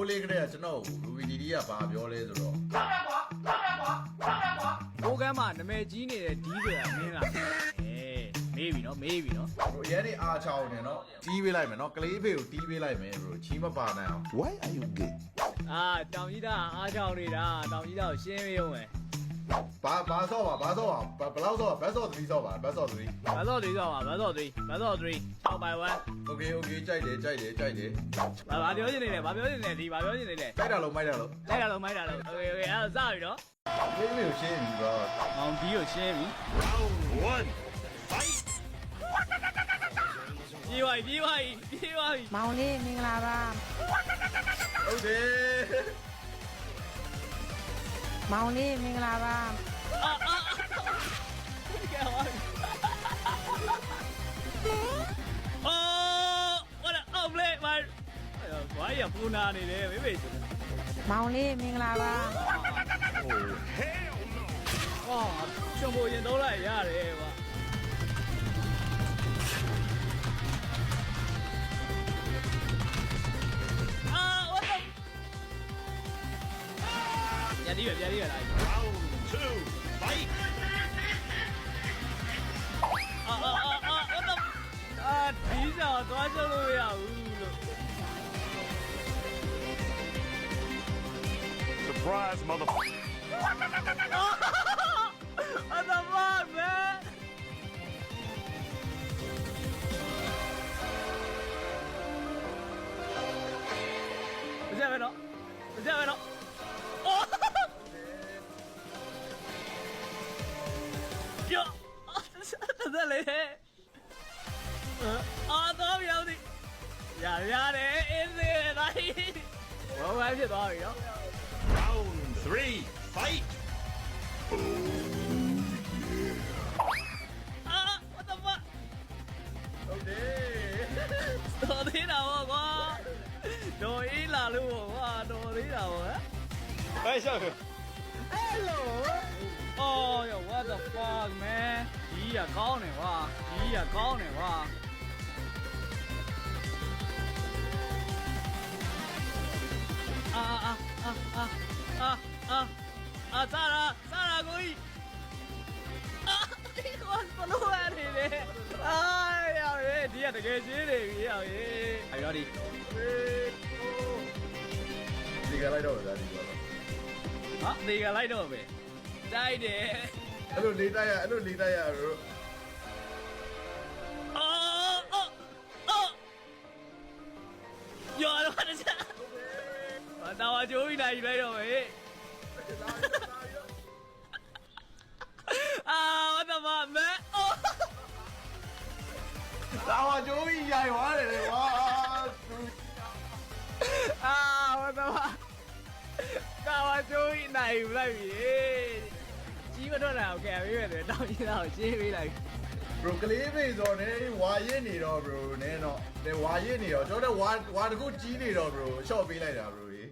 ဟိုလေးကတည်းကကျွန်တော်ရူဘီဒီဒီကဘာပြောလဲဆိုတော့ဘိုးကမ်းမှာနာမည်ကြီးနေတဲ့ဒီတွေကမင်းလားအေးမေးပြီနော်မေးပြီနော်ဘရိုရဲနေအားချောင်းနေနော်တီးပေးလိုက်မယ်နော်ကလေးဖေကိုတီးပေးလိုက်မယ်ဘရိုချီးမပါနိုင်အောင် Why are you gay? အာတောင်ကြီးသားအားချောင်းနေတာတောင်ကြီးသားကိုရှင်းပေးအောင်မယ် 白白噪吧，白噪吧，白白老噪，白噪的噪吧，白噪的。白噪的噪吧，白噪的，白噪的，超白文。OK OK，再叠再叠再叠。把把表情的嘞，把表情的嘞，把表情的嘞。卖掉了，卖掉了。卖掉了，卖掉了。OK OK，还有啥鱼咯？你没有写鱼吧？我没有写鱼。Round one。BY BY BY，毛利你个老板。OK。毛利你个老板。ကဲသွားပြီအော်ဝါအောက်လေမာဝါရပူနာနေတယ်မေမေ မောင်လေးမင်္ဂလာပါ အော်ချုံဖို့ရင်သုံးလိုက်ရတယ်ကွာအာဝတ်ရဒီရရဒီရလို အာဒီစားသွားကြလို့မရဘူးလို့ Surprise, motherfucker. What the fuck man မဆက်ပဲတော့မဆက်ပဲတော့အော်ယောသက်လေ အာတော့ပြောင်းဒီရရတယ်အင်းစေတိုင်းဘောဝိုင်းဖြစ်သွားပြီနော် Round three. Fight. အာ what the fuck ဟုတ်တယ်တော်သေးတာပေါ့ကွာတော်အေးလာလို့ပေါ့ကွာတော်သေးတာပေါ့ဟမ် Hey, show. Oh yo what the fuck man ဒီကကောင်းတယ်ကွာဒီကကောင်းတယ်ကွာ အာအာအာအာအာအာအာစာရာစာရာကိုကြီးအာဒီကောဘလို့ရနေလေအာရရဲဒီကတကယ်ရှင်းနေပြီရရဲအရောဒီဒီကလိုက်တော့ဗျာဒီကတော့ဟာဒီကလိုက်တော့ပဲတိုက်တယ်အဲ့လိုလေးတိုက်ရအဲ့လိုလေးတိုက်ရဘရိုအော်အော်အော်ယောရပါတ မတော်ပါကျိုးပြီးလာယူလိုက်တော့မေအာဝတ်သမမဲအိုးတာဝါကျိုးကြီးရိုင်သွားတယ်လေကွာသူအာဝတ်သမတာဝါကျိုးကြီးနိုင်ယူလိုက်ပြီကြီးမထွက်လာအောင်ကဲပေးမယ်ဆိုတော့တောင်းရင်တော့ရှင်းပေးလိုက် ဘရိုကလေးဖေဆိုတော့နေဝါရစ်နေတော့ဘရိုနဲတော့နေဝါရစ်နေတော့ကျွန်တော်တို့ဝါဝါတခုကြီးနေတော့ဘရိုရှော့ပေးလိုက်တာဘရို